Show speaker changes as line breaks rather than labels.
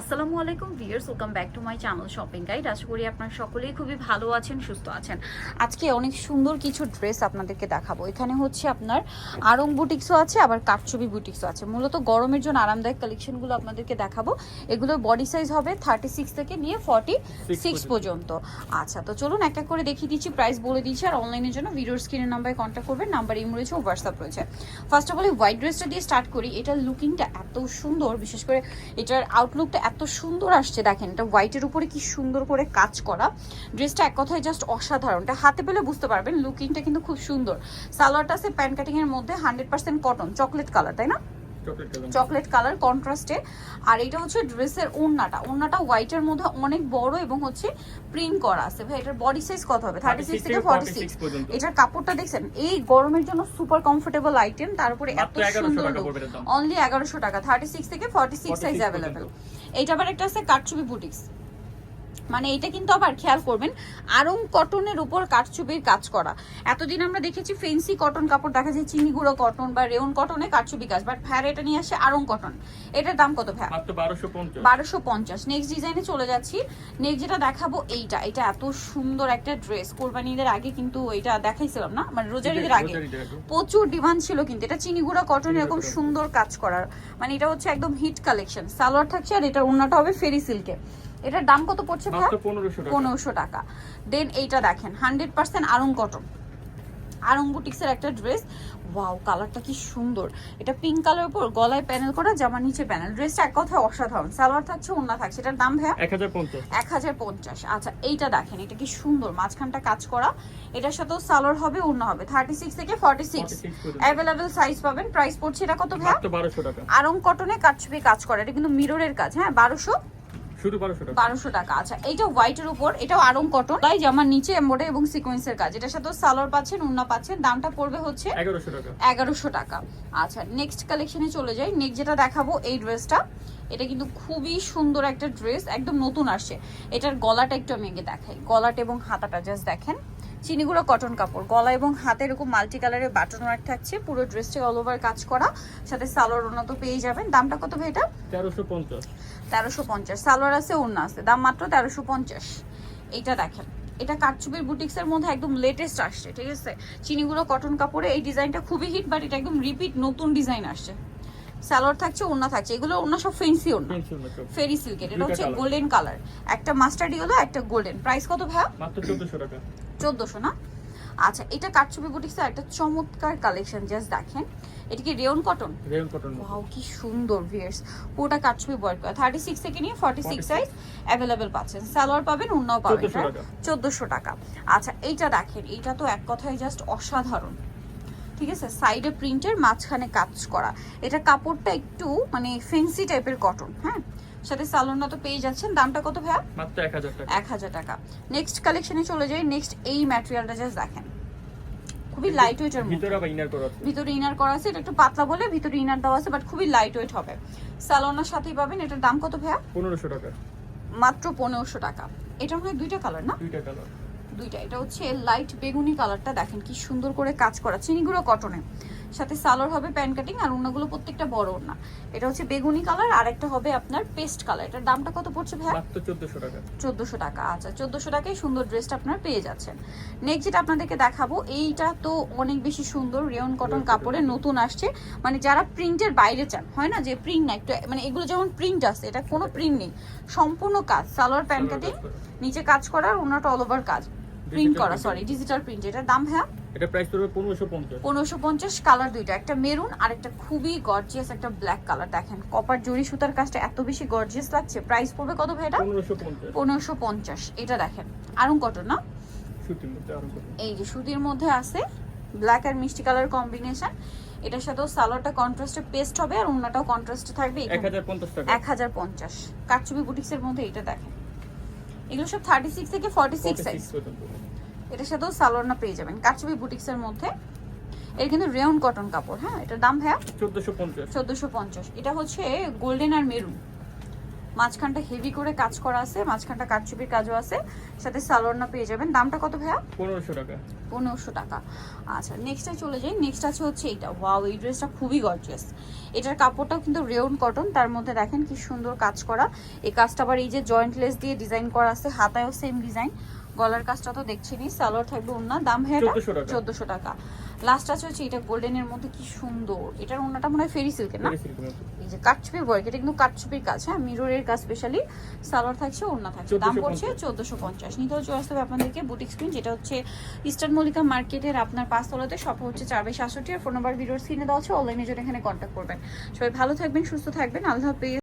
আসসালামু আলাইকুম viewers welcome back to my channel shopping guide আশা করি আপনারা সকলেই খুবই ভালো আছেন সুস্থ আছেন। আজকে অনেক সুন্দর কিছু ড্রেস আপনাদেরকে দেখাবো। এখানে হচ্ছে আপনার আরং বুটিক্সও আছে আবার কাটছবি বুটিক্সও আছে। মূলত গরমের জন্য আরামদায়ক কালেকশনগুলো আপনাদেরকে দেখাবো। এগুলোর বডি সাইজ হবে থার্টি সিক্স থেকে নিয়ে ফর্টি সিক্স পর্যন্ত। আচ্ছা তো চলুন এক এক করে দেখিয়ে দিচ্ছি প্রাইস বলে দিচ্ছি আর অনলাইনের জন্য ভিডিওর স্ক্রিনের নাম্বারে কন্ট্যাক্ট করবেন নাম্বার ইম রয়েছে ও হোয়াটসঅ্যাপ রয়েছে। ফার্স্ট অফ অল হোয়াইট ড্রেসটা দিয়ে স্টার্ট করি। এটার লুকিংটা এত সুন্দর বিশেষ করে এটার আউটলুকটা এত সুন্দর আসছে দেখেন, এটা হোয়াইটের উপরে কি সুন্দর করে কাজ করা। ড্রেসটা এক কথায় জাস্ট অসাধারণ। এটা হাতে পেলে বুঝতে পারবেন লুকিংটা কিন্তু খুব সুন্দর। সালোয়ারটা আছে প্যান্ট কাটিং এর মধ্যে hundred percent cotton chocolate colour তাই না? চকলেট কালার কন্ট্রাস্টে আর এটা হচ্ছে ড্রেসের ওড়নাটা। ওড়নাটা হোয়াইটের মধ্যে অনেক বড় এবং হচ্ছে প্রিন্ট করা আছে। ভাই এটার বডি সাইজ কত হবে? থার্টি সিক্স থেকে ফর্টি সিক্স এটার কাপড়টা দেখছেন? এই গরমের জন্য সুপার কমফোর্টেবল আইটেম তার উপরে এত সুন্দর অনলি এগারোশো টাকা। থার্টি সিক্স থেকে ফর্টি সিক্স সাইজ
46
অ্যাভেলেবেল এইটা আবার একটা আছে কাটছবি বুটিক্স মানে এটা কিন্তু আবার খেয়াল করবেন আরং কটনের উপর কাটছবির কাজ করা। এতদিন আমরা দেখেছি ফেন্সি কটন কাপড় দেখা যায় চিনি গুঁড়ো কটন বা রেউন কটনে কাটছবি কাজ বাট ভ্যার এটা নিয়ে আসে আরং কটন এটার দাম কত
1250
বারোশো পঞ্চাশ। নেক্সট ডিজাইনে চলে যাচ্ছি। নেক্সট যেটা দেখাবো এইটা এটা এত সুন্দর একটা ড্রেস কোরবানিদের আগে কিন্তু এটা দেখাইছিলাম না মানে রোজার ঈদের আগে। প্রচুর ডিমান্ড ছিল কিন্তু এটা চিনিগুড়া কটন এরকম সুন্দর কাজ করার। মানে এটা হচ্ছে একদম হিট কালেকশন সালোয়ার থাকছে আর এটা ওড়নাটা হবে ফেরি সিল্কে এটার দাম কত পড়ছে ভাই
1500 টাকা।
পনেরোশো টাকা। দেন এইটা দেখেন hundred percent Aarong cotton Aarong বুটিক্সের একটা ড্রেস ওয়াও কালারটা কি সুন্দর। এটা পিঙ্ক কালার উপর গলায় প্যানেল করা জামা নিচে প্যানেল ড্রেসটা এক কথায় অসাধারণ। সালোয়ার থাকছে ওড়না থাকছে। এটার দাম ভাইয়া?
1050
এক হাজার পঞ্চাশ। আচ্ছা এইটা দেখেন এটা কি সুন্দর। মাঝখানটা কাজ করা। এটার সাথেও সালোয়ার হবে অন্য হবে। থার্টি সিক্স থেকে ফর্টি সিক্স
46 পর্যন্ত।
অ্যাভেলেবেল সাইজ পাবেন। প্রাইস পড়ছে এটা কত ভাই
মাত্র 1200 টাকা।
আরং কটনে কাটছবি কাজ করে। এটা কিন্তু মিররের কাজ হ্যাঁ? বারোশো
শুধু 1200 টাকা।
আচ্ছা এইটা হোয়াইটের উপর এটাও আরং কটন তাই জামার নিচে এবং সিকোয়েন্সের কাজ। এটার সাথে সালোয়ার পাচ্ছেন উন্না পাচ্ছেন। দামটা পড়বে হচ্ছে
1100 টাকা।
এগারোশো টাকা। আচ্ছা নেক্সট কালেকশনে চলে যাই। নেক্সট যেটা দেখাবো এই ড্রেসটা এটা কিন্তু খুবই সুন্দর একটা ড্রেস একদম নতুন আসে এটার গলাটা একটু আমি আগে দেখাই। গলাটা এবং হাতাটা জাস্ট দেখেন। চিনিগুলো কটন কাপড়। গলা এবং হাতে এরকম মাল্টি কালারের বাটন ওয়ার্ক থাকছে পুরো ড্রেসটা অল ওভার কাজ করা। সাথে সালোয়ার ওনা তো পেয়ে যাবেন। দামটা কত ভাই এটা?
1350
তেরোশো পঞ্চাশ। সালোয়ার আছে ওড়না আছে। দাম মাত্র তেরোশো পঞ্চাশ। এইটা দেখেন। এটা কাটচুপির বুটিক্সের মধ্যে একদম লেটেস্ট আসছে ঠিক আছে? চিনিগুলো কটন কাপড়ে এই ডিজাইনটা খুবই হিট বাট এটা একদম রিপিট নতুন ডিজাইন আসছে। সালোয়ার থাকছে ওড়না থাকছে। এগুলো ওড়না সব ফেন্সি
মেকআপ
ফেরি সিল্কের এটা হচ্ছে গোল্ডেন কালার একটা মাস্টার্ড ইয়েলো একটা গোল্ডেন প্রাইস কত ভাইয়া?
মাত্র 1400 টাকা।
চোদ্দোশো না? আচ্ছা এটা কাটছবি বুটিক্সের একটা চমৎকার কালেকশন জাস্ট দেখেন। এটা কি rayon cotton
rayon cotton
wow কি সুন্দর ভিয়ার্স পুরোটা কাটছবি ওয়ার্ক করা। থার্টি সিক্স থেকে নিয়ে ফর্টি সিক্স সাইজ অ্যাভেলেবেল পাচ্ছেন। সালোয়ার পাবেন অন্যও পাবেন
1400 টাকা।
টাকা। আচ্ছা এইটা দেখেন এইটা তো এক কথায় জাস্ট অসাধারণ। ঠিক আছে? সাইডে প্রিন্টের মাঝখানে কাজ করা। এটা কাপড়টা একটু মানে ফেন্সি টাইপের কটন হ্যাঁ? সাথে সালোয়ারটা তো পেয়ে যাচ্ছেন। দামটা কত ভাইয়া?
মাত্র 1000 টাকা।
এক হাজার টাকা। নেক্সট কালেকশনে চলে যাই। নেক্সট এই ম্যাটেরিয়ালটা জাস্ট দেখেন। খুবই লাইট ওয়েটের মধ্যে।
ভিতরে আবার ইনার করা আছে।
ভিতরে ইনার করা আছে। এটা একটু পাতলা বলে ভিতরে ইনার দেওয়া আছে বাট খুবই লাইট ওয়েট হবে স্যালোনার সাথেই পাবেন। এটার দাম কত ভাইয়া?
1500 টাকা।
মাত্র পনেরোশো টাকা। এটা মনে হয় দুইটা কালার না?
দুইটা কালার
দুইটা। এটা হচ্ছে লাইট বেগুনি কালারটা দেখেন কি সুন্দর করে কাজ করা। চিনিগুলো কটনে সাথে সালোয়ার হবে প্যান কাটিং আর ওনাগুলো প্রত্যেকটা বড় ওনা এটা হচ্ছে বেগুনি কালার আর একটা হবে আপনার পেস্ট কালার। এটার দামটা কত পড়ছে
মাত্র 1400 টাকা।
চোদ্দোশো টাকা। আচ্ছা চোদ্দোশো টাকায় সুন্দর ড্রেসটা আপনারা পেয়ে যাচ্ছেন। নেক্সট যেটা আপনাদেরকে দেখাবো এইটা তো অনেক বেশি সুন্দর রেয়ন কটন কাপড়ে নতুন আসছে। মানে যারা প্রিন্টের বাইরে চান হয় না যে প্রিন্ট না একটু মানে এগুলো যেমন প্রিন্ট আছে এটা কোনো প্রিন্ট নেই। সম্পূর্ণ কাজ সালোয়ার প্যান্ট কাটিং নিচে কাজ করার ওনাটা অল ওভার কাজ। প্রিন্ট করা সরি ডিজিটাল প্রিন্ট এটার দাম হ্যাঁ
এটা প্রাইস পড়বে 1550
পনেরোশো পঞ্চাশ কালার দুইটা একটা মেরুন আর একটা খুবই গর্জিয়াস একটা ব্ল্যাক কালার দেখেন কপার জরি সুতার কাজটা এত বেশি গর্জিয়াস লাগছে। প্রাইস পড়বে কত ভাই এটা?
1550
পনেরোশো পঞ্চাশ এটা দেখেন। আরং কটন না?
সুতির মধ্যে আরও কটন
এই যে সুতির মধ্যে আছে ব্ল্যাক আর মিষ্টি কালার কম্বিনেশন এটার সাথেও সালোয়ারটা কন্ট্রাস্টে পেস্ট হবে আর ওন্নাটাও কন্ট্রাস্টে থাকবে।
1050 টাকা।
এক হাজার পঞ্চাশ। কারচুপি বুটিক্সের মধ্যে এটা দেখেন। এগুলো সব থার্টি সিক্স থেকে ফর্টি সিক্স সাইজ
46 পর্যন্ত।
এটার সাথেও সালোয়ার না পেয়ে যাবেন। কারচুপি বুটিক্সের মধ্যে। এটা কিন্তু রেয়ন কটন কাপড় হ্যাঁ? এটার দাম ভাইয়া?
1450
চোদ্দোশো পঞ্চাশ। এটা হচ্ছে গোল্ডেন আর মেরুন মাঝখানটা হেভি করে কাজ করা আছে মাঝখানটা কাটচুপির কাজও আছে। সাথে সালোয়ারনা পেয়ে যাবেন। দামটা কত ভাইয়া?
পনেরোশো টাকা।
পনেরোশো টাকা। আচ্ছা নেক্সটে চলে যাই। নেক্সট আছে হচ্ছে এইটা। ওয়াও এই ড্রেসটা খুবই গর্জিয়াস এটার কাপড়টাও কিন্তু রেউন কটন তার মধ্যে দেখেন কি সুন্দর কাজ করা। এই কাজটা আবার এই যে জয়েন্ট লেস দিয়ে ডিজাইন করা আছে হাতায়ও সেম ডিজাইন গলার কাজটা তো দেখছিনি সালোয়ার থাকবে ওনা দাম হ্যাঁ
1400 টাকা।
চোদ্দশো টাকা। লাস্ট আছে হচ্ছে এটা গোল্ডেনের মধ্যে কি সুন্দর। এটার ওনাটা মনে হয় ফেরি সিল্কের না। এই যে কাটছুপির ওয়ার্ক এটা কিন্তু কাটছুপির কাজ হ্যাঁ? মিররের কাজ স্পেশালি সালোয়ার থাকছে ওড়না থাকছে। দাম পড়ছে চোদ্দশো পঞ্চাশ। নিতে হচ্ছে আসতে হবে আপনাদেরকে বুটিক স্ক্রিন যেটা হচ্ছে ইস্টার্ন মল্লিকা মার্কেটের আপনার পাঁচতলাতে। সব হচ্ছে চার বাই সাতষট্টি আর ফোন নাম্বার ভিডিওর স্ক্রিনে দেওয়া আছে। অনলাইনে জন্য এখানে কন্ট্যাক্ট করবেন। সবাই ভালো থাকবেন সুস্থ থাকবেন। আল্লাহ হাফেজ।